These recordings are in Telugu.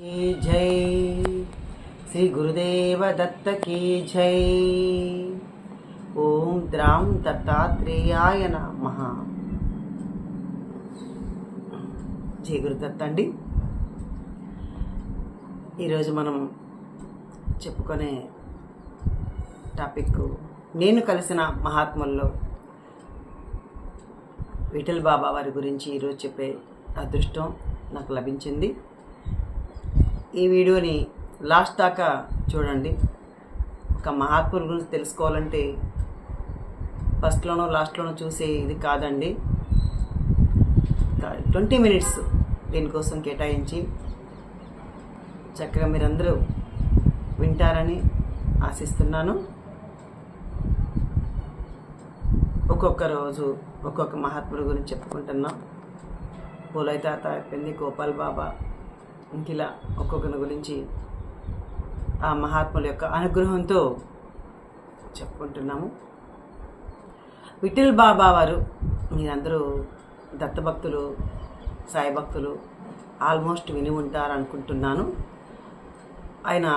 की जय श्री गुरुदेव दत्त की जय ఓం ద్రాం దత్తాత్రేయాయ నమః జయ గురుదత్త అండి ఈరోజు మనం చెప్పుకునే టాపిక్ నేను కలిసిన మహాత్ముల్లో విఠల్ బాబా వారి గురించి ఈరోజు చెప్పే అదృష్టం నాకు లభించింది ఈ వీడియోని లాస్ట్ దాకా చూడండి. ఒక మహాత్ముల గురించి తెలుసుకోవాలంటే ఫస్ట్లోనో లాస్ట్లోనో చూసే ఇది కాదండి. ట్వంటీ మినిట్స్ దీనికోసం కేటాయించి చక్కగా మీరందరూ వింటారని ఆశిస్తున్నాను. ఒక్కొక్క రోజు ఒక్కొక్క మహాత్ముడి గురించి చెప్పుకుంటున్నాం. పోలయ్య తాత అయిపోయింది గోపాల్ బాబా ఇంకిలా ఒక్కొక్కరి గురించి ఆ మహాత్ముల యొక్క అనుగ్రహంతో చెప్పుకుంటున్నాము. విఠల్ బాబా వారు మీరందరూ దత్తభక్తులు సాయి భక్తులు ఆల్మోస్ట్ విని ఉంటారు అనుకుంటున్నాను ఆయన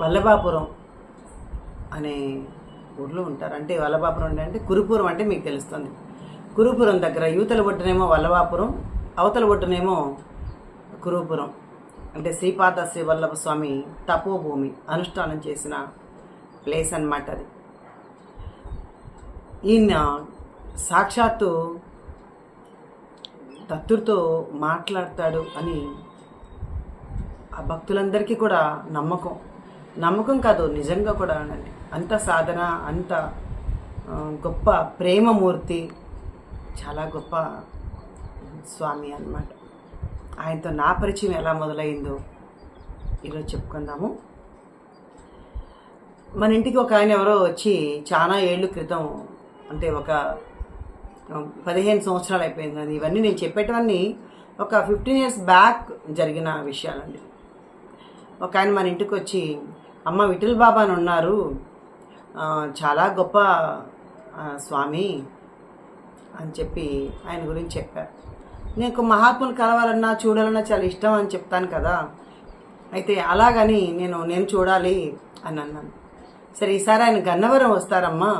వల్లభాపురం అనే ఊర్లో ఉంటారు. అంటే వల్లభాపురం అంటే అంటే కురుపురం అంటే మీకు తెలుస్తుంది. కురుపురం దగ్గర యువతల ఒడ్డునేమో వల్లభాపురం అవతల ఒడ్డునేమో కురుపురం. అంటే శ్రీపాద శ్రీ స్వామి తపోభూమి అనుష్ఠానం చేసిన ప్లేస్ అనమాట అది. ఈయన సాక్షాత్తు దత్తుడితో మాట్లాడతాడు అని ఆ భక్తులందరికీ కూడా నమ్మకం. నమ్మకం కాదు నిజంగా కూడా అండి అంత సాధన అంత గొప్ప ప్రేమమూర్తి చాలా గొప్ప స్వామి అన్నమాట. ఆయనతో నా పరిచయం ఎలా మొదలైందో ఈరోజు చెప్పుకుందాము. మన ఇంటికి ఒక ఆయన ఎవరో వచ్చి చాలా ఏళ్ళు క్రితం అంటే ఒక పదిహేను సంవత్సరాలు అయిపోయింది ఇవన్నీ నేను చెప్పేటవన్నీ ఒక ఫిఫ్టీన్ ఇయర్స్ బ్యాక్ జరిగిన విషయాలండి. ఒక ఆయన మన ఇంటికి వచ్చి అమ్మ విఠల్ బాబా అని ఉన్నారు. చాలా గొప్ప స్వామి అని చెప్పి ఆయన గురించి చెప్పారు. నీకు మహాత్ములు కలవాలన్నా చూడాలన్నా చాలా ఇష్టం అని చెప్తాను కదా. అయితే అలాగని నేను నేను చూడాలి అని అన్నాను. సరే ఈసారి ఆయన గన్నవరం వస్తారమ్మా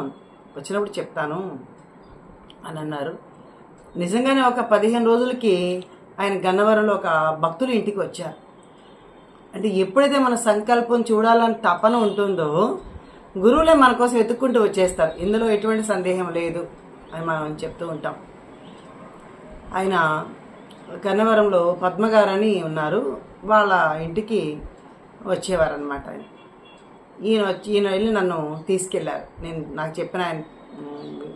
వచ్చినప్పుడు చెప్తాను అని అన్నారు. నిజంగానే ఒక పదిహేను రోజులకి ఆయన గన్నవరంలో ఒక భక్తులు ఇంటికి వచ్చారు. అంటే ఎప్పుడైతే మన సంకల్పం చూడాలని తపన ఉంటుందో గురువులే మన కోసం వెతుక్కుంటూ వచ్చేస్తారు. ఇందులో ఎటువంటి సందేహం లేదు అని మనం చెప్తూ ఉంటాం. ఆయన గన్నవరంలో పద్మగారని ఉన్నారు. వాళ్ళ ఇంటికి వచ్చేవారనమాట ఆయన. ఈయన వచ్చి ఈయన వెళ్ళి నన్ను తీసుకెళ్ళారు నేను నాకు చెప్పిన ఆయన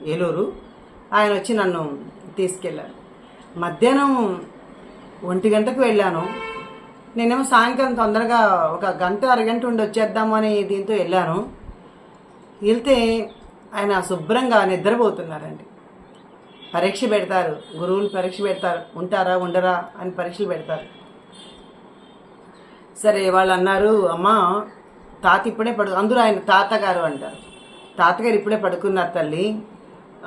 ఏలూరు. ఆయన వచ్చి నన్ను తీసుకెళ్ళారు మధ్యాహ్నం ఒంటి గంటకు వెళ్ళాను. నేనేమో సాయంకాలం తొందరగా ఒక గంట అరగంట ఉండి వచ్చేద్దాము అని దీంతో వెళ్ళాను. వెళ్తే ఆయన శుభ్రంగా నిద్రపోతున్నారండి. పరీక్ష పెడతారు. గురువులు పరీక్ష పెడతారు. ఉంటారా ఉండరా అని పరీక్షలు పెడతారు. సరే వాళ్ళు అన్నారు అమ్మా తాత ఇప్పుడే పడు అందరూ ఆయన తాతగారు అంటారు. తాతగారు ఇప్పుడే పడుకున్నారు తల్లి.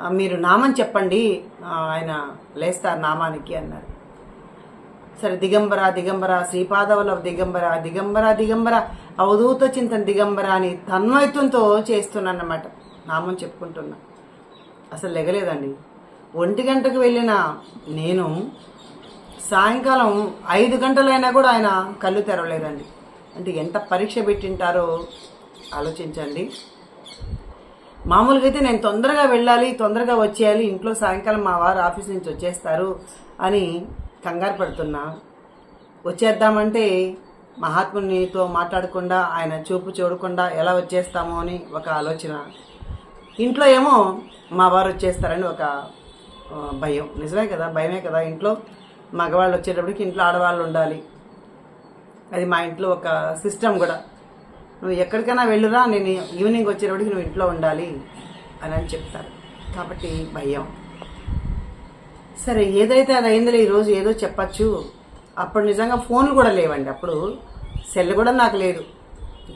మీరు నామం చెప్పండి. ఆయన లేస్తారు నామానికి అన్నారు. సరే దిగంబర దిగంబర శ్రీపాదవల దిగంబర దిగంబర దిగంబర అవధూత చింతన దిగంబర అని తన్మయత్వంతో చేస్తున్నాను అన్నమాట నామం చెప్పుకుంటున్నా. అసలు లెగలేదండి. ఒంటి గంటకు వెళ్ళిన నేను సాయంకాలం ఐదు గంటలైనా కూడా ఆయన కళ్ళు తెరవలేదండి. అంటే ఎంత పరీక్ష పెట్టింటారో ఆలోచించండి. మామూలుగా అయితే నేను తొందరగా వెళ్ళాలి తొందరగా వచ్చేయాలి ఇంట్లో సాయంకాలం మా వారు ఆఫీస్ నుంచి వచ్చేస్తారు అని కంగారు పడుతున్నా. వచ్చేద్దామంటే మహాత్మునితో మాట్లాడకుండా ఆయన చూపు చూడకుండా ఎలా వచ్చేస్తామో అని ఒక ఆలోచన. ఇంట్లో ఏమో మా వారు వచ్చేస్తారని ఒక భయం. నిజమే కదా భయమే కదా. ఇంట్లో మగవాళ్ళు వచ్చేటప్పటికి ఇంట్లో ఆడవాళ్ళు ఉండాలి. అది మా ఇంట్లో ఒక సిస్టమ్ కూడా. నువ్వు ఎక్కడికైనా వెళ్ళురా నేను ఈవినింగ్ వచ్చేటప్పటికి నువ్వు ఇంట్లో ఉండాలి అని అని చెప్తారు. కాబట్టి భయం. సరే ఏదైతే అది అయిందిలే ఈరోజు ఏదో చెప్పచ్చు. అప్పుడు నిజంగా ఫోన్లు కూడా లేవండి. అప్పుడు సెల్ కూడా నాకు లేదు.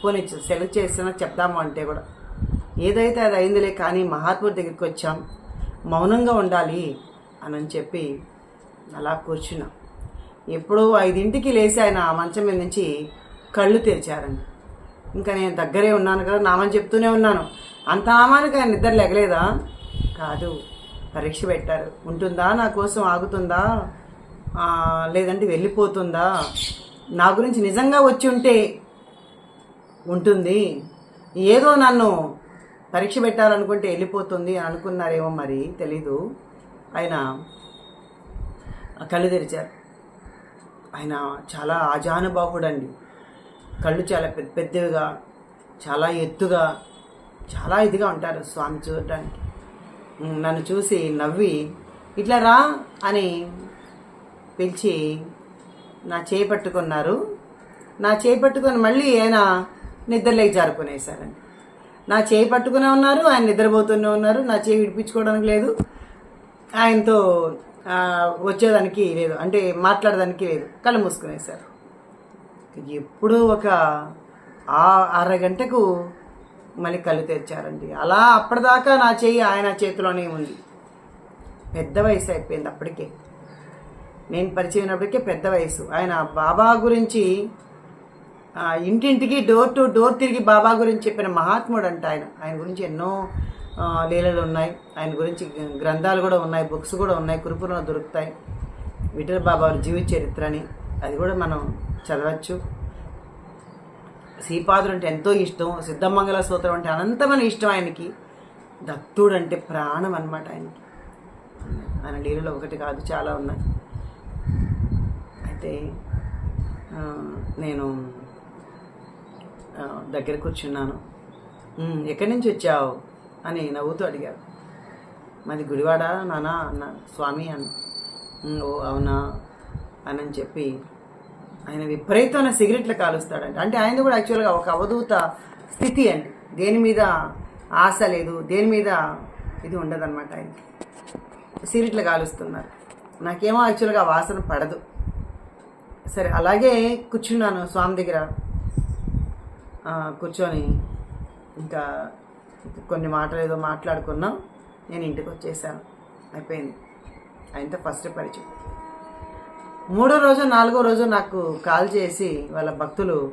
ఫోన్ ఇచ్చి సెల్ చేసినా చెప్దాము అంటే కూడా. ఏదైతే అది అయిందిలే కానీ మహాత్ముడి దగ్గరికి వచ్చాం. మౌనంగా ఉండాలి అని చెప్పి అలా కూర్చున్నా. ఎప్పుడో ఐదింటికి లేచి ఆయన ఆ మంచం మీద నుంచి కళ్ళు తెరిచారండి ఇంకా నేను దగ్గరే ఉన్నాను కదా నామని చెప్తూనే ఉన్నాను. అంత నామానికి ఆయన నిద్ర లెగలేదా? కాదు పరీక్ష పెట్టారు. ఉంటుందా నా కోసం? ఆగుతుందా? లేదంటే వెళ్ళిపోతుందా? నా గురించి నిజంగా వచ్చి ఉంటే ఉంటుంది. ఏదో నన్ను పరీక్ష పెట్టాలనుకుంటే వెళ్ళిపోతుంది అని అనుకున్నారేమో మరి తెలీదు. ఆయన కళ్ళు తెరిచారు. ఆయన చాలా ఆజానుబాహుడండి. కళ్ళు చాలా పెద్ద పెద్దవిగా చాలా ఎత్తుగా చాలా ఇదిగా ఉంటారు స్వామి చూడటానికి. నన్ను చూసి నవ్వి ఇట్లా రా అని పిలిచి నా చేయి పట్టుకున్నారు. నా చేయి మళ్ళీ ఆయన నిద్రలేకి జారుకునేశారండి. నా చేయి పట్టుకునే ఉన్నారు ఆయన నిద్రపోతూనే ఉన్నారు నా చేయి విడిపించుకోవడానికి లేదు. ఆయనతో వచ్చేదానికి లేదు అంటే మాట్లాడడానికి లేదు. కళ్ళు మూసుకునేసారు ఎప్పుడూ ఒక అరగంటకు మళ్ళీ కళ్ళు తెరిచారండి. అలా అప్పటిదాకా నా చేయి ఆయన చేతిలోనే ఉంది. పెద్ద వయసు అయిపోయింది అప్పటికే. నేను పరిచయం అయినప్పటికే పెద్ద వయసు. ఆయన బాబా గురించి ఇంటింటికి డోర్ టు డోర్ తిరిగి బాబా గురించి చెప్పిన మహాత్ముడు అంట ఆయన. ఆయన గురించి ఎన్నో లీలలు ఉన్నాయి. ఆయన గురించి గ్రంథాలు కూడా ఉన్నాయి బుక్స్ కూడా ఉన్నాయి కురుపురంలో దొరుకుతాయి. విఠల బాబా జీవిత చరిత్ర అని. అది కూడా మనం చదవచ్చు. శ్రీపాదుడు అంటే ఎంతో ఇష్టం. సిద్ధమంగళ సూత్రం అంటే అనంతమైన ఇష్టం ఆయనకి. దత్తుడు అంటే ప్రాణం అనమాట ఆయనకి. ఆయన లీలలో ఒకటి కాదు చాలా ఉన్నాయి. అయితే నేను దగ్గర కూర్చున్నాను. ఎక్కడి నుంచి వచ్చావు? అని నవ్వుతూ అడిగారు. మాది గుడివాడ నానా అన్న స్వామి అన్న ఓ అవునా? అని చెప్పి ఆయన విపరీతమైన సిగరెట్లు కాలుస్తాడండి అంటే ఆయన కూడా యాక్చువల్గా ఒక అవధూత స్థితి అండి. దేని మీద ఆశ లేదు దేని మీద ఇది ఉండదన్నమాట ఆయనకి. సిగరెట్లు కాలుస్తున్నారు. నాకేమో యాక్చువల్గా వాసన పడదు. సరే అలాగే కూర్చున్నాను స్వామి దగ్గర. కూర్చొని ఇంకా కొన్ని మాటలు ఏదో మాట్లాడుకున్నాం నేను ఇంటికి వచ్చేసాను. అయిపోయింది. ఆయనతో ఫస్ట్ పరిచయం. మూడో రోజు నాలుగో రోజు నాకు కాల్ చేసి వాళ్ళ భక్తులు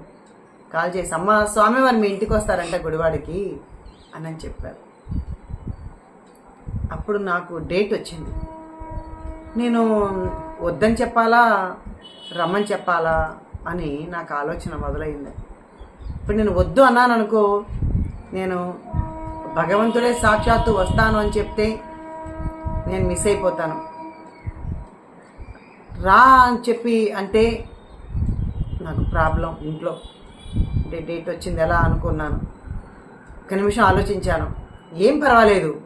కాల్ చేసి అమ్మ స్వామి వారు మీ ఇంటికి వస్తారంట గుడివాడికి అని అని చెప్పారు. అప్పుడు నాకు డేట్ వచ్చింది. నేను వద్దని చెప్పాలా? రమ్మని చెప్పాలా? అని నాకు ఆలోచన మొదలైంది. ఇప్పుడు నేను వద్దు అన్నాను అనుకో నేను భగవంతుడే సాక్షాత్తు వస్తాను అని చెప్తే నేను మిస్ అయిపోతాను. రా అని చెప్పి అంటే నాకు ప్రాబ్లం ఇంట్లో. అంటే డేట్ వచ్చింది ఎలా అనుకున్నాను. ఒక నిమిషం ఆలోచించాను. ఏం పర్వాలేదు.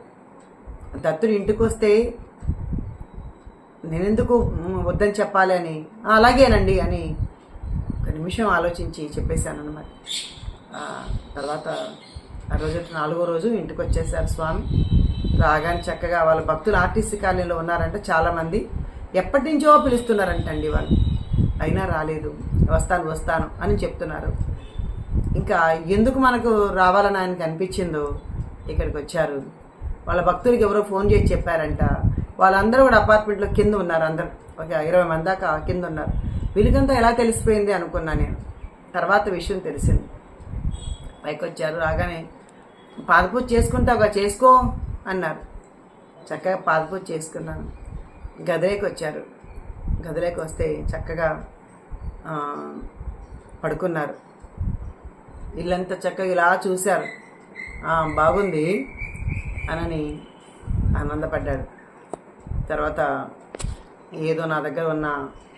దత్తుడు ఇంటికి వస్తే నేనెందుకు వద్దని చెప్పాలి అని. అలాగేనండి అని నిమిషం ఆలోచించి చెప్పేశాను అనమాట తర్వాత ఆ రోజు నాలుగో రోజు ఇంటికి వచ్చేసారు స్వామి. రాగానే చక్కగా వాళ్ళ భక్తులు ఆర్టీసీ కాలనీలో ఉన్నారంటే చాలామంది. ఎప్పటి నుంచో పిలుస్తున్నారంటండి వాళ్ళు. అయినా రాలేదు. వస్తాను వస్తాను అని చెప్తున్నారు. ఇంకా ఎందుకు మనకు రావాలని ఆయనకి అనిపించిందో ఇక్కడికి వచ్చారు. వాళ్ళ భక్తులకి ఎవరో ఫోన్ చేసి చెప్పారంట. వాళ్ళందరూ కూడా అపార్ట్మెంట్లో కింద ఉన్నారు అందరు. ఒక ఇరవై మంది దాకా కింద ఉన్నారు. వెలుగంతా ఎలా తెలిసిపోయింది అనుకున్నా నేను. తర్వాత విషయం తెలిసింది. పైకి వచ్చారు రాగానే పాదపూజ చేసుకుంటావుగా చేసుకో అన్నారు. చక్కగా పాదపూజ చేసుకున్నాను. గదిలోకి వచ్చారు. గదిలోకి వస్తే చక్కగా పడుకున్నారు. ఇల్లంతా చక్కగా ఇలా చూశారు. బాగుంది అనని ఆనందపడ్డారు తర్వాత ఏదో నా దగ్గర ఉన్న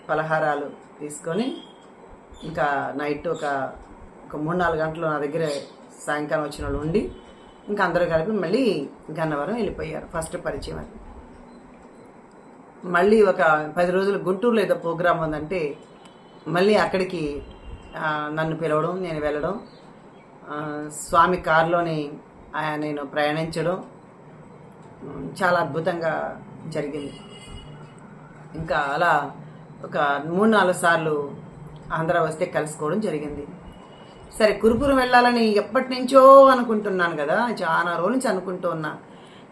పలహారాలు తీసుకొని ఇంకా నైట్ ఒక ఒక మూడు నాలుగు గంటలు నా దగ్గర సాయంకాలం వచ్చిన వాళ్ళు ఉండి ఇంకా అందరూ కలిపి మళ్ళీ గన్నవరం వెళ్ళిపోయారు ఫస్ట్ పరిచయం అది. మళ్ళీ ఒక పది రోజులు గుంటూరులో ఏదో ప్రోగ్రాం ఉందంటే మళ్ళీ అక్కడికి నన్ను పిలవడం నేను వెళ్ళడం స్వామి కారులోని నేను ప్రయాణించడం చాలా అద్భుతంగా జరిగింది. ఇంకా అలా ఒక మూడు నాలుగు సార్లు ఆంధ్ర వస్తే కలుసుకోవడం జరిగింది. సరే కురుపురం వెళ్ళాలని ఎప్పటి నుంచో అనుకుంటున్నాను కదా చాలా రోజుల నుంచి అనుకుంటూ ఉన్నా.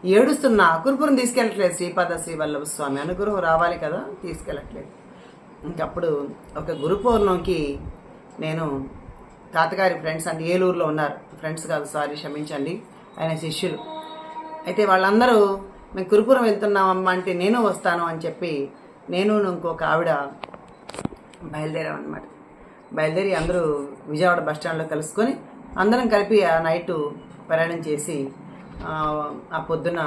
ఏడుస్తున్నా కురుపురం తీసుకెళ్ళట్లేదు శ్రీపాద శ్రీ వల్లభ స్వామి అనుగ్రహం రావాలి కదా తీసుకెళ్ళట్లేదు. ఇంకప్పుడు ఒక గురు పౌర్ణమికి నేను తాతగారి ఫ్రెండ్స్ అంటే ఏలూరులో ఉన్నారు. ఫ్రెండ్స్ కాదు సారీ క్షమించండి. ఆయన శిష్యులు. అయితే వాళ్ళందరూ మేము కురుపురం వెళ్తున్నామమ్మా అంటే నేను వస్తాను అని చెప్పి నేను ఇంకొక ఆవిడ బయలుదేరామన్నమాట బయలుదేరి అందరూ విజయవాడ బస్ స్టాండ్లో కలుసుకొని అందరం కలిపి ఆ నైటు ప్రయాణం చేసి ఆ, పొద్దున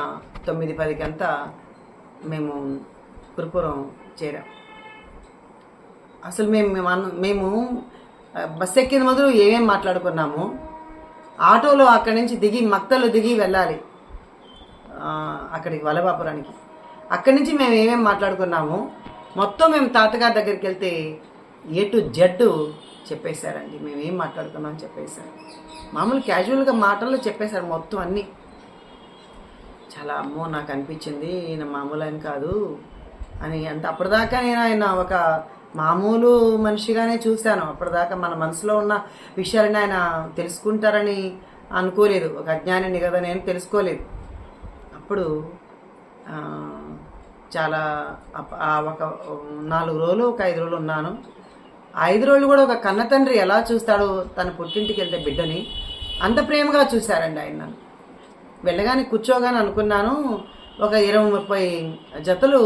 తొమ్మిది పదికి అంతా మేము కురుపురం చేరాం. అసలు మేము మేము మేము బస్ ఎక్కిన మొదలు ఏమేం మాట్లాడుకున్నాము? ఆటోలో అక్కడి నుంచి దిగి మక్తలు దిగి వెళ్ళాలి. అక్కడికి వలబాపురానికి అక్కడి నుంచి మేము ఏమేమి మాట్లాడుకున్నాము మొత్తం మేము తాతగారి దగ్గరికి వెళ్తే ఏ టు జడ్ చెప్పేశారండి. మేము ఏం మాట్లాడుకున్నాం చెప్పేశారు. మామూలు క్యాజువల్గా మాటల్లో చెప్పేశారు మొత్తం అన్నీ. చాలా అమ్మో నాకు అనిపించింది ఈయన మామూలు ఆయన కాదు అని. అంత అప్పటిదాకా నేను ఆయన ఒక మామూలు మనిషిగానే చూశాను. అప్పటిదాకా మన మనసులో ఉన్న విషయాలని ఆయన తెలుసుకుంటారని అనుకోలేదు. ఒక అజ్ఞానిని కదా నేను తెలుసుకోలేదు. అప్పుడు చాలా ఒక నాలుగు రోజులు ఒక ఐదు రోజులు ఉన్నాను. ఐదు రోజులు కూడా ఒక కన్న తండ్రి ఎలా చూస్తాడో తన పుట్టింటికి వెళ్తే బిడ్డని అంత ప్రేమగా చూశారండి ఆయన నన్ను. వెళ్ళగానే కూర్చోగానే అనుకున్నాను ఒక ఇరవై ముప్పై జతలు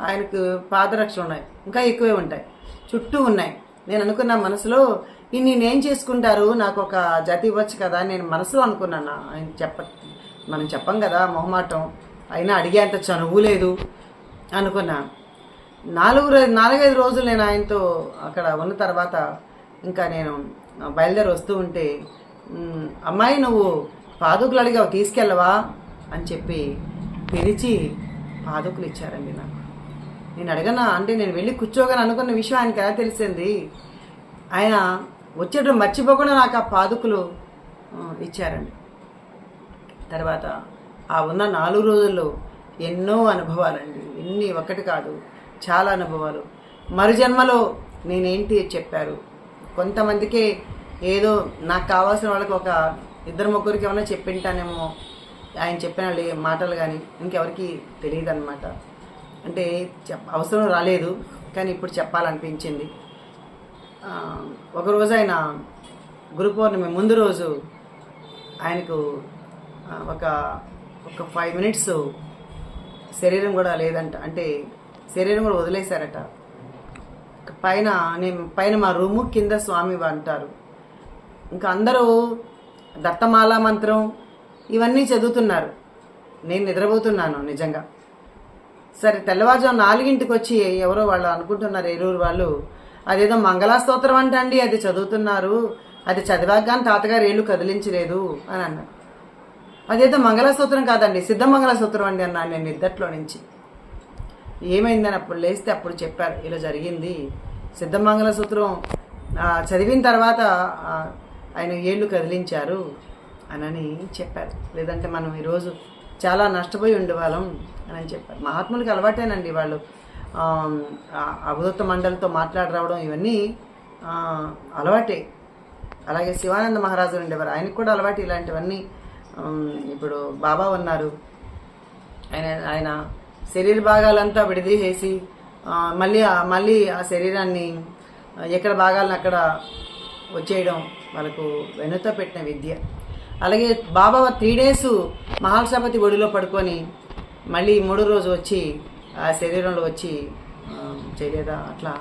ఆయనకు పాదరక్షలు ఉన్నాయి ఇంకా ఎక్కువే ఉంటాయి చుట్టూ ఉన్నాయి. నేను అనుకున్న మనసులో నేనేం చేసుకుంటారు నాకు ఒక జత ఇవ్వచ్చు కదా నేను మనసులో అనుకున్నాను. ఆయన చెప్ప మనం చెప్పం కదా మొహమాటం అయినా అడిగేంత చనువు లేదు. అనుకున్నా. నాలుగు రో- నాలుగైదు రోజులు నేను ఆయనతో అక్కడ ఉన్న తర్వాత ఇంకా నేను బయలుదేరి వస్తూ ఉంటే అమ్మాయి నువ్వు పాదుకులు అడిగావు తీసుకెళ్ళవా? అని చెప్పి పిలిచి పాదుకులు ఇచ్చారండి నాకు. నేను అడగనా అంటే నేను వెళ్ళి కూర్చోగానే అనుకున్న విషయం ఆయనకి ఎలా తెలిసింది? ఆయన వచ్చేటప్పుడు మర్చిపోకుండా నాకు ఆ పాదుకులు ఇచ్చారండి. తర్వాత ఆ ఉన్న నాలుగు రోజుల్లో ఎన్నో అనుభవాలండి. ఎన్ని ఒకటి కాదు చాలా అనుభవాలు. మరు జన్మలో నేనేంటి చెప్పారు? కొంతమందికి ఏదో నాకు కావాల్సిన వాళ్ళకి ఒక ఇద్దరు ముగ్గురికి ఏమైనా చెప్పింటానేమో ఆయన చెప్పిన లే- మాటలు కానీ ఇంకెవరికి తెలియదు అనమాట అంటే చెప్ అవసరం రాలేదు కానీ ఇప్పుడు చెప్పాలనిపించింది. ఒకరోజు ఆయన గురు పౌర్ణమి ముందు రోజు ఆయనకు ఒక ఒక ఫైవ్ మినిట్స్ శరీరం కూడా లేదంట. అంటే శరీరం కూడా వదిలేశారట. పైన నేను పైన మా రూము కింద స్వామి అంటారు. ఇంకా అందరూ దత్తమాల మంత్రం ఇవన్నీ చదువుతున్నారు. నేను నిద్రపోతున్నాను నిజంగా. సరే తెల్లవారుజాము నాలుగింటికి వచ్చి ఎవరో వాళ్ళు అనుకుంటున్నారు ఏరూరు వాళ్ళు అదేదో మంగళాస్తోత్రం అంట అండి అది చదువుతున్నారు. అది చదివాక కానీ తాతగారు ఏళ్ళు కదిలించలేదు అని అన్నారు. అదేదో మంగళసూత్రం కాదండి సిద్ధ మంగళసూత్రం అండి అన్నాను నేను నిద్దట్లో నుంచి. ఏమైందని అప్పుడు లేస్తే అప్పుడు చెప్పారు ఇలా జరిగింది. సిద్ధ మంగళసూత్రం చదివిన తర్వాత ఆయన ఏళ్ళు కదిలించారు అనని చెప్పారు. లేదంటే మనం ఈరోజు చాలా నష్టపోయి ఉండేవాళ్ళం అని చెప్పారు. మహాత్ములకి అలవాటేనండి వాళ్ళు ఆ, అవధూత మండలితో మాట్లాడరావడం ఇవన్నీ అలవాటే. అలాగే శివానంద మహారాజు ఉండేవారు. ఆయనకు కూడా అలవాటు ఇలాంటివన్నీ ఇప్పుడు బాబా ఉన్నారు. ఆయన ఆయన శరీర భాగాలంతా విడదీసేసి మళ్ళీ మళ్ళీ ఆ శరీరాన్ని ఎక్కడ భాగాలను అక్కడ వచ్చేయడం వాళ్ళకు వెనుత పెట్టిన విద్య. అలాగే బాబా త్రీ డేస్ మహాసపతి ఒడిలో పడుకొని మళ్ళీ మూడో రోజు వచ్చి ఆ శరీరంలో వచ్చి చేయలేదా? అట్లా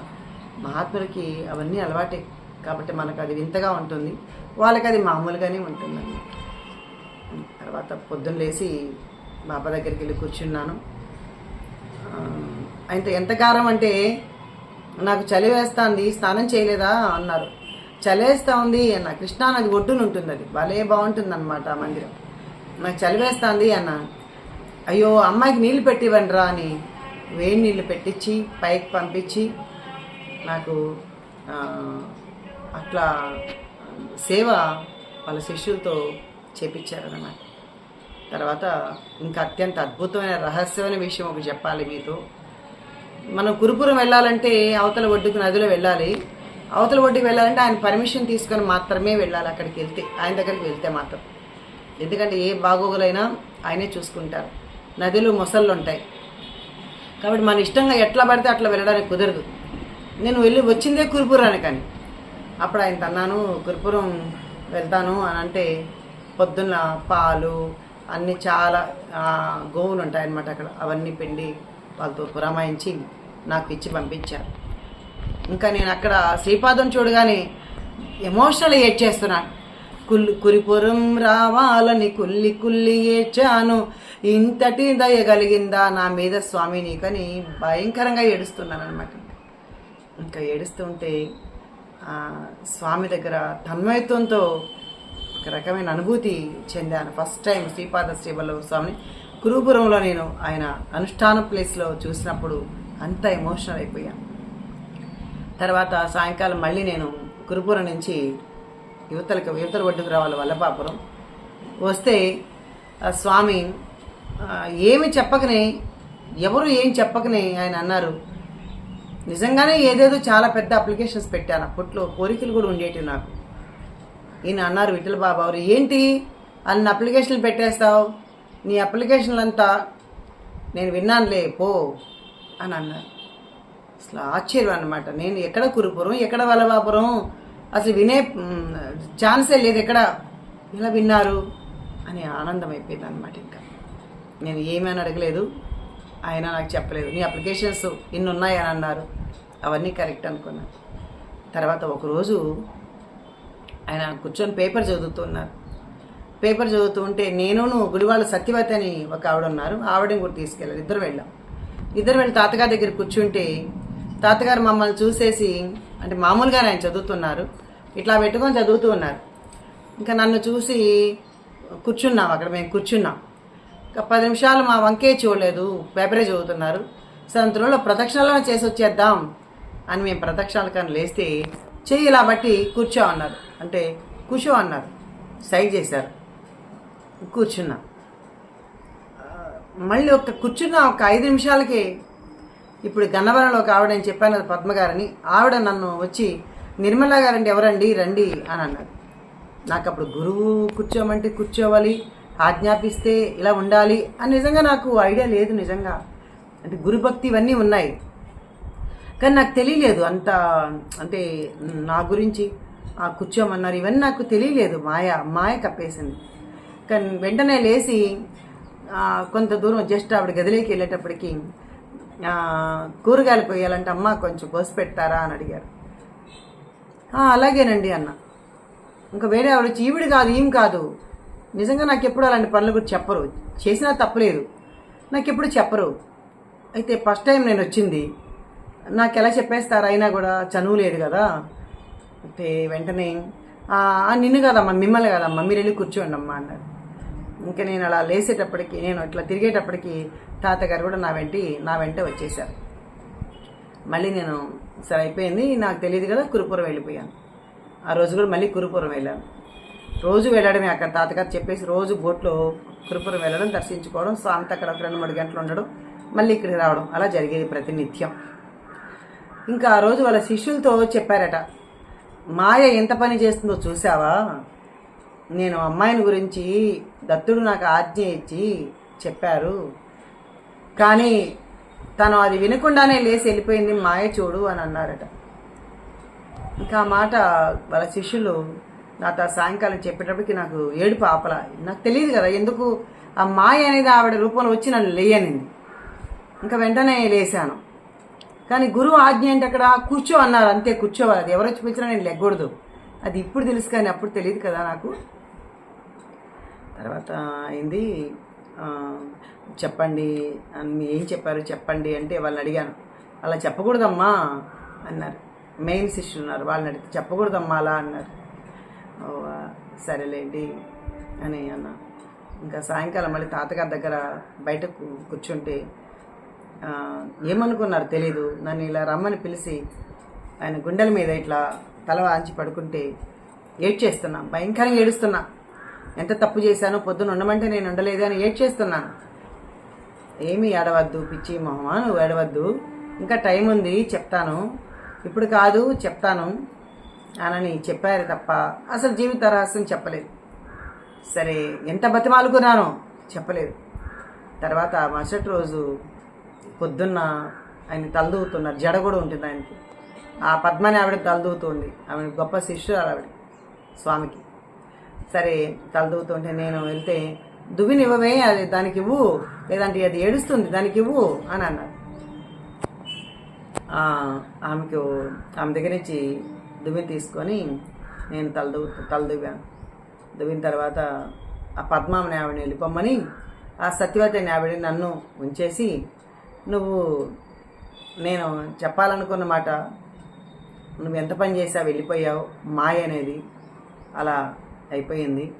మహాత్ములకి అవన్నీ అలవాటే. కాబట్టి మనకు అది వింతగా ఉంటుంది. వాళ్ళకి అది మామూలుగానే ఉంటుందండి. తర్వాత పొద్దున్న లేచి బాబా దగ్గరికి వెళ్ళి కూర్చున్నాను. అయితే ఎంత కారం అంటే నాకు చలి వేస్తుంది స్నానం చేయలేదా అన్నారు. చలివేస్తా ఉంది అన్న. కృష్ణానది ఒడ్డున ఉంటుంది అది భలే బాగుంటుంది అనమాట ఆ మందిరం. నాకు చలి వేస్తుంది అన్న. అయ్యో అమ్మాయికి నీళ్ళు పెట్టివ్వండిరా అని వేడి నీళ్ళు పెట్టించి పైకి పంపించి నాకు అట్లా సేవ వాళ్ళ శిష్యులతో చేపించారన్నమాట తర్వాత ఇంకా అత్యంత అద్భుతమైన రహస్యమైన విషయం ఒకటి చెప్పాలి మీతో. మనం కురుపురం వెళ్ళాలంటే అవతల ఒడ్డుకు నదిలో వెళ్ళాలి. అవతల ఒడ్డుకు వెళ్ళాలంటే ఆయన పర్మిషన్ తీసుకొని మాత్రమే వెళ్ళాలి అక్కడికి వెళ్తే ఆయన దగ్గరికి వెళ్తే మాత్రం. ఎందుకంటే ఏ బాగోగులైనా ఆయనే చూసుకుంటారు. నదులు మొసళ్ళు ఉంటాయి. కాబట్టి మన ఇష్టంగా ఎట్లా పడితే అట్లా వెళ్ళడానికి కుదరదు. నేను వెళ్ళి వచ్చిందే కురుపురానికి కానీ. అప్పుడు ఆయన తన్నాను కురుపురం వెళ్తాను అని అంటే పొద్దున్న పాలు అన్నీ చాలా గోవులు ఉంటాయన్నమాట అక్కడ. అవన్నీ పిండి వాళ్ళతో పురమాయించి నాకు ఇచ్చి పంపించారు. ఇంకా నేను అక్కడ శ్రీపాదం చూడగానే ఎమోషనల్ ఏడ్ చేస్తున్నాను కుల్లి కురిపురం రావాలని కుల్లి కుల్లి ఏడ్చాను. ఇంతటి దయ కలిగిందా నా మీద స్వామి నీకని భయంకరంగా ఏడుస్తున్నాను అనమాట ఇంకా ఏడుస్తుంటే స్వామి దగ్గర తన్మయత్వంతో ఒక రకమైన అనుభూతి చెందాను. ఫస్ట్ టైం శ్రీపాద శ్రీవల్లభ స్వామిని. కురుపురంలో నేను ఆయన అనుష్ఠాన ప్లేస్లో చూసినప్పుడు అంత ఎమోషనల్ అయిపోయాను. తర్వాత సాయంకాలం మళ్ళీ నేను కురుపురం నుంచి యువతలకు యువతల ఒడ్డుకు రావాలి వల్లపాపురం వస్తే స్వామి ఏమి చెప్పకనే ఎవరు ఏం చెప్పకనే ఆయన అన్నారు. నిజంగానే ఏదేదో చాలా పెద్ద అప్లికేషన్స్ పెట్టాను. అప్పట్లో కోరికలు కూడా ఉండేటివి నాకు. ఈయన అన్నారు విఠల బాబు ఎవరు ఏంటి? అన్ని అప్లికేషన్లు పెట్టేస్తావు? నీ అప్లికేషన్లు అంతా నేను విన్నానులే పో అని అన్నారు. అసలు ఆశ్చర్యం అనమాట నేను ఎక్కడ కురుపురం ఎక్కడ వలవాపురం? అసలు వినే ఛాన్సే లేదు ఎక్కడ? ఇలా విన్నారు? అని ఆనందం అయిపోయింది అనమాట ఇంకా. నేను ఏమని అడగలేదు. ఆయన నాకు చెప్పలేదు. నీ అప్లికేషన్స్ ఇన్ని ఉన్నాయని అన్నారు. అవన్నీ కరెక్ట్ అనుకున్నాను తర్వాత ఒకరోజు ఆయన కూర్చొని పేపర్ చదువుతున్నారు. పేపర్ చదువుతూ ఉంటే నేనును గుడివాళ్ళ సత్యవతి అని ఒక ఆవిడ ఉన్నారు. ఆవిడని కూడా తీసుకెళ్ళారు ఇద్దరు వెళ్ళాం. ఇద్దరు వెళ్ళి తాతగారి దగ్గర కూర్చుంటే తాతగారు మమ్మల్ని చూసేసి అంటే మామూలుగానే ఆయన చదువుతున్నారు. ఇట్లా పెట్టుకొని చదువుతూ ఉన్నారు. ఇంకా నన్ను చూసి కూర్చున్నాం అక్కడ మేము కూర్చున్నాం. ఇంకా పది నిమిషాలు మా వంకే చూడలేదు. పేపరే చదువుతున్నారు. సంతలో ప్రదక్షిణలో చేసి వచ్చేద్దాం అని మేము ప్రదక్షిణాలు కానీ లేస్తే చెయ్యి ఇలా బట్టి కూర్చో అన్నారు. అంటే కూర్చో అన్నారు. సైడ్ చేశారు. కూర్చున్నా. మళ్ళీ ఒక కూర్చున్న ఒక ఐదు నిమిషాలకే ఇప్పుడు గన్నవరంలో ఒక ఆవిడ నేను చెప్పాను కదా పద్మగారని. ఆవిడ నన్ను వచ్చి నిర్మలా గారండి ఎవరండి? రండి అని అన్నారు. నాకు అప్పుడు గురువు కూర్చోమంటే కూర్చోవాలి ఆజ్ఞాపిస్తే ఇలా ఉండాలి అని నిజంగా నాకు ఐడియా లేదు నిజంగా. అంటే గురుభక్తి ఇవన్నీ ఉన్నాయి. కానీ నాకు తెలియలేదు అంత అంటే నా గురించి. ఆ కూర్చోమన్నారు. ఇవన్నీ నాకు తెలియలేదు. మాయ మాయ కప్పేసింది. కానీ వెంటనే లేచి కొంత దూరం జస్ట్ ఆవిడ గదిలోకి వెళ్ళేటప్పటికి కూరగాయలు కొయ్యాలంటే అమ్మ కొంచెం కోసి పెడతారా అని అడిగారు. అలాగేనండి అన్న. ఇంకా వేరే ఆవిడ వచ్చి ఈవిడ కాదు ఏం కాదు. నిజంగా నాకు ఎప్పుడు అలాంటి పనులు కూడా చెప్పరు. చేసినా తప్పలేదు. నాకు ఎప్పుడు చెప్పరు. అయితే ఫస్ట్ టైం నేను వచ్చింది. నాకు ఎలా చెప్పేస్తారు? అయినా కూడా చనువు లేదు కదా. అయితే వెంటనే నిన్ను కదమ్మా మిమ్మల్ని కదమ్మా మీరు వెళ్ళి కూర్చోండి అమ్మా అన్నారు. ఇంకా నేను అలా లేసేటప్పటికి నేను ఇట్లా తిరిగేటప్పటికి తాతగారు కూడా నా వెంటి నా వెంట వచ్చేసారు మళ్ళీ నేను సరే అయిపోయింది నాకు తెలియదు కదా కురుపురం వెళ్ళిపోయాను. ఆ రోజు కూడా మళ్ళీ కురుపురం వెళ్ళాను. రోజు వెళ్ళడమే అక్కడ తాతగారు చెప్పేసి రోజు బోట్లో కురుపురం వెళ్ళడం దర్శించుకోవడం సాంత అక్కడ ఒక రెండు మూడు గంటలు ఉండడం మళ్ళీ ఇక్కడికి రావడం అలా జరిగేది ప్రతినిత్యం. ఇంకా ఆ రోజు వాళ్ళ శిష్యులతో చెప్పారట మాయ ఎంత పని చేస్తుందో చూసావా నేను అమ్మాయిని గురించి దత్తుడు నాకు ఆజ్ఞ ఇచ్చి చెప్పారు. కానీ తను అది వినకుండానే లేచి వెళ్ళిపోయింది. మాయ చూడు అని అన్నారట. ఇంకా ఆ మాట వాళ్ళ శిష్యులు నాతో ఆ సాయంకాలం చెప్పేటప్పటికి నాకు ఏడుపు ఆపల. నాకు తెలియదు కదా ఎందుకు ఆ మాయ అనేది ఆవిడ రూపంలో వచ్చి నన్ను లేయనింది. ఇంకా వెంటనే లేశాను. కానీ గురువు ఆజ్ఞ ఏంటి అక్కడ? కూర్చో అన్నారు. అంతే కూర్చోవాలి. అది ఎవరు వచ్చి పిలిచినా నేను లెగ్గకూడదు అది ఇప్పుడు తెలుసు కానీ అప్పుడు తెలియదు కదా నాకు. తర్వాత అయింది చెప్పండి. అని మీ ఏం చెప్పారు? చెప్పండి అంటే వాళ్ళని అడిగాను. అలా చెప్పకూడదమ్మా అన్నారు. మెయిన్ శిష్యులు ఉన్నారు. వాళ్ళని అడిగితే చెప్పకూడదమ్మా అలా అన్నారు. ఓ, సరేలేండి అని అన్నా. ఇంకా సాయంకాలం మళ్ళీ తాతగారి దగ్గర బయట కూర్చుంటే ఏమనుకున్నారు తెలీదు. నన్ను ఇలా రమ్మని పిలిచి ఆయన గుండెల మీద ఇట్లా తల వాంచి పడుకుంటే ఏడ్చేస్తున్నా. భయంకరంగా ఏడుస్తున్నా. ఎంత తప్పు చేశానో పొద్దున ఉండమంటే నేను ఉండలేదు అని ఏడ్చేస్తున్నాను ఏమీ ఏడవద్దు పిచ్చి మొహమా? నువ్వు ఏడవద్దు. ఇంకా టైం ఉంది చెప్తాను. ఇప్పుడు కాదు చెప్తాను అనని చెప్పారు తప్ప అసలు జీవిత రహస్యం చెప్పలేదు. సరే ఎంత బతిమాలుకున్నానో చెప్పలేదు. తర్వాత మరుసటి రోజు పొద్దున్న ఆయన తలదూతున్నారు. జడ కూడా ఉంటుంది ఆయనకి. ఆ పద్మని ఆవిడ తలదూతుంది ఆవిడ గొప్ప శిష్యురాలు ఆవిడ స్వామికి. సరే తలదూతుంటే నేను వెళ్తే దువ్వినివ్వమే అది దానికి ఇవ్వు లేదంటే అది ఏడుస్తుంది దానికి ఇవ్వు అని అన్నారు. ఆమెకు ఆమె దగ్గర నుంచి దువ్విని తీసుకొని నేను తలదు తలదువ్వాను. దువ్విన తర్వాత ఆ పద్మామని ఆవిడని వెళ్ళిపోమ్మని ఆ సత్యవతిని ఆవిడని ఆవిడ నన్ను ఉంచేసి నువ్వు నేను చెప్పాలనుకున్న మాట నువ్వు ఎంత పని చేసావు వెళ్ళిపోయావు మాయ అనేది అలా అయిపోయింది.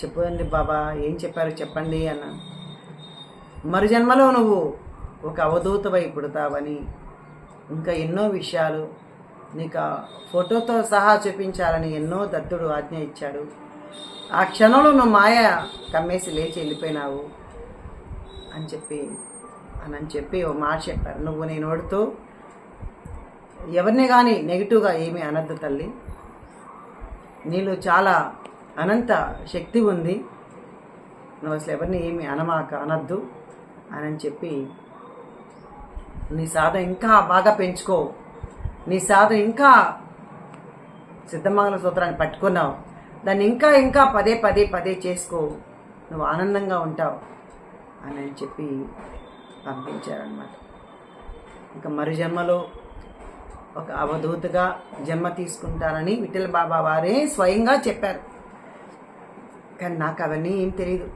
చెప్పండి బాబా ఏం చెప్పారు చెప్పండి అన్న. మరు జన్మలో నువ్వు ఒక అవధూతవై పుడతావని ఇంకా ఎన్నో విషయాలు నీకు ఫోటోతో సహా చూపించాలని ఎన్నో దత్తుడు ఆజ్ఞ ఇచ్చాడు. ఆ క్షణంలో నువ్వు మాయ కమ్మేసి లేచి వెళ్ళిపోయినావు అని చెప్పి అని అని చెప్పి ఓ మాట చెప్పారు. నువ్వు నేను ఓడుతూ ఎవరిని కానీ నెగిటివ్గా ఏమీ అనద్దు తల్లి. నీలో చాలా అనంత శక్తి ఉంది. నువ్వు అసలు ఎవరిని ఏమి అనమాక అనద్దు అని చెప్పి నీ సాధన ఇంకా బాగా పెంచుకో. నీ సాధన ఇంకా సిద్ధమంగళ సూత్రాన్ని పట్టుకున్నావు. దాన్ని ఇంకా ఇంకా పదే పదే పదే చేసుకో. నువ్వు ఆనందంగా ఉంటావు అని అని చెప్పి పంపించారనమాట ఇంకా మరు జన్మలో ఒక అవధూతగా జన్మ తీసుకుంటారని విఠల బాబా వారే స్వయంగా చెప్పారు. కానీ నాకు అవన్నీ ఏం తెలియదు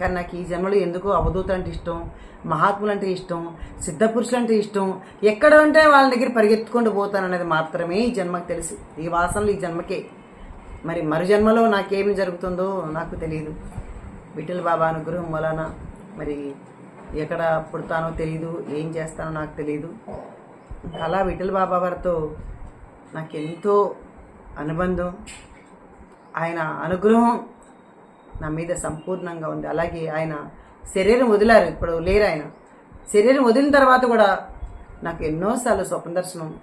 కానీ నాకు ఈ జన్మలో ఎందుకో అవధూత అంటే ఇష్టం మహాత్ములు అంటే ఇష్టం సిద్ధపురుషులు అంటే ఇష్టం ఎక్కడ ఉంటే వాళ్ళ దగ్గర పరిగెత్తుకుంటూ పోతాను అనేది మాత్రమే ఈ జన్మకు తెలుసు. ఈ వాసనలు ఈ జన్మకే. మరి మరు జన్మలో నాకేమి జరుగుతుందో నాకు తెలియదు విఠల బాబా అనుగ్రహం వలన మరి ఎక్కడ పుడతానో తెలియదు ఏం చేస్తానో నాకు తెలియదు అలా విఠల బాబా వారితో నాకు ఎంతో అనుబంధం ఆయన అనుగ్రహం నా మీద సంపూర్ణంగా ఉంది. అలాగే ఆయన శరీరం వదిలారు ఇప్పుడు లేరు ఆయన. శరీరం వదిలిన తర్వాత కూడా నాకు ఎన్నోసార్లు స్వప్న దర్శనం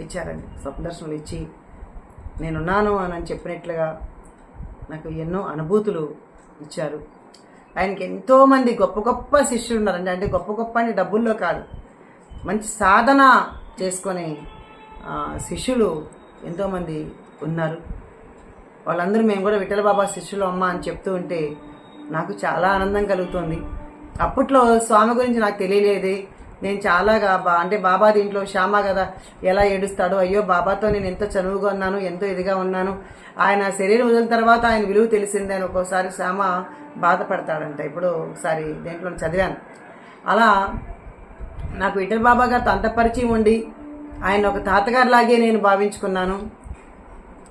ఇచ్చారండి. స్వప్న దర్శనం ఇచ్చి నేనున్నాను అని చెప్పినట్లుగా నాకు ఎన్నో అనుభూతులు ఇచ్చారు. ఆయనకి ఎంతోమంది గొప్ప గొప్ప శిష్యులు ఉన్నారండి. అంటే గొప్ప గొప్ప అంటే డబ్బుల్లో కాదు. మంచి సాధన చేసుకొని శిష్యులు ఎంతోమంది ఉన్నారు. వాళ్ళందరూ మేము కూడా విఠల బాబా శిష్యులు అమ్మ అని చెప్తూ ఉంటే నాకు చాలా ఆనందం కలుగుతుంది. అప్పట్లో స్వామి గురించి నాకు తెలియలేదే. నేను చాలాగా బా అంటే బాబా దీంట్లో శ్యామ కదా ఎలా ఏడుస్తాడో అయ్యో బాబాతో నేను ఎంతో చనువుగా ఉన్నాను ఎంతో ఇదిగా ఉన్నాను. ఆయన శరీరం వదిలిన తర్వాత ఆయన విలువ తెలిసిందే అని ఒక్కోసారి శ్యామ బాధపడతాడంట. ఇప్పుడు ఒకసారి దేంట్లో చదివాను. అలా నాకు విఠల్ బాబా గారితో అంత పరిచయం ఉండి ఆయన ఒక తాతగారిలాగే నేను భావించుకున్నాను.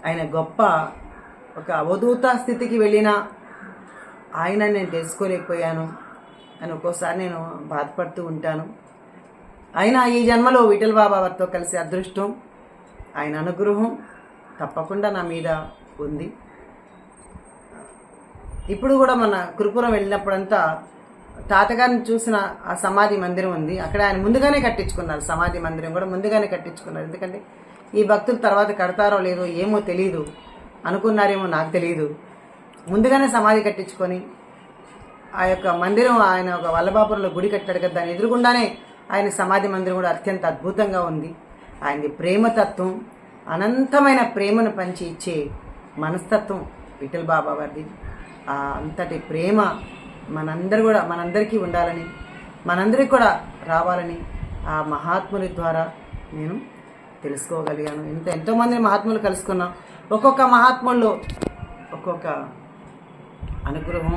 ఆయన గొప్ప ఒక అవధూత స్థితికి వెళ్ళిన ఆయన నేను తెలుసుకోలేకపోయాను అని ఒక్కోసారి నేను బాధపడుతూ ఉంటాను. అయినా ఈ జన్మలో విఠల్ బాబా వారితో కలిసి అదృష్టం ఆయన అనుగ్రహం తప్పకుండా నా మీద ఉంది. ఇప్పుడు కూడా మన కురుపురం వెళ్ళినప్పుడంతా తాతగారిని చూసిన ఆ సమాధి మందిరం ఉంది. అక్కడ ఆయన ముందుగానే కట్టించుకున్నారు. సమాధి మందిరం కూడా ముందుగానే కట్టించుకున్నారు. ఎందుకంటే ఈ భక్తులు తర్వాత కడతారో లేదో ఏమో తెలియదు అనుకున్నారేమో నాకు తెలియదు ముందుగానే సమాధి కట్టించుకొని ఆ యొక్క మందిరం ఆయన ఒక వల్లభాపురంలో గుడి కట్టాడు కదా దాని ఎదురుగుండానే ఆయన సమాధి మందిరం కూడా అత్యంత అద్భుతంగా ఉంది. ఆయనది ప్రేమతత్వం అనంతమైన ప్రేమను పంచి ఇచ్చే మనస్తత్వం విఠల్ బాబా వారిది అంతటి ప్రేమ మనందరూ కూడా మనందరికీ ఉండాలని మనందరికీ కూడా రావాలని ఆ మహాత్ముని ద్వారా నేను తెలుసుకోగలిగాను. ఇంత ఎంతోమంది మహాత్ములు కలుసుకున్నాం ఒక్కొక్క మహాత్ముల్లో ఒక్కొక్క అనుగ్రహం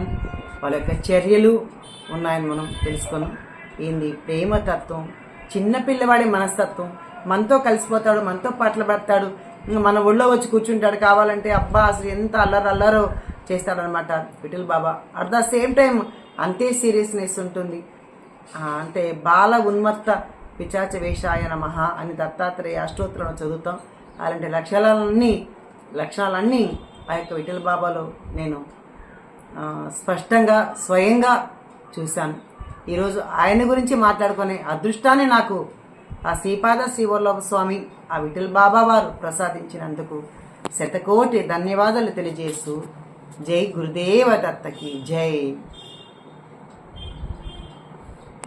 వాళ్ళ యొక్క చర్యలు ఉన్నాయని మనం తెలుసుకున్నాం. ఏంది? ప్రేమతత్వం. చిన్నపిల్లవాడి మనస్తత్వం. మనతో కలిసిపోతాడు మనతో పాటలు పడతాడు. మన ఒళ్ళో వచ్చి కూర్చుంటాడు. కావాలంటే అబ్బా అసలు ఎంత అల్లరు అల్లరో చేస్తాడనమాట Vithal Baba. At the same time అంతే సీరియస్నెస్ ఉంటుంది. అంటే బాల ఉన్మత్త పిచాచ వేషాయ నమః అని దత్తాత్రేయ అష్టోత్తరం చదువుతాం. అలాంటి లక్షణాలన్నీ లక్షణాలన్నీ ఆ యొక్క విఠల్ బాబాలో నేను స్పష్టంగా స్వయంగా చూశాను. ఈరోజు ఆయన గురించి మాట్లాడుకునే అదృష్టాన్ని నాకు ఆ శ్రీపాద శ్రీవల్లభ స్వామి ఆ విఠల్ బాబా వారు ప్రసాదించినందుకు శతకోటి ధన్యవాదాలు తెలియజేస్తూ జై గురుదేవ దత్తకి జై.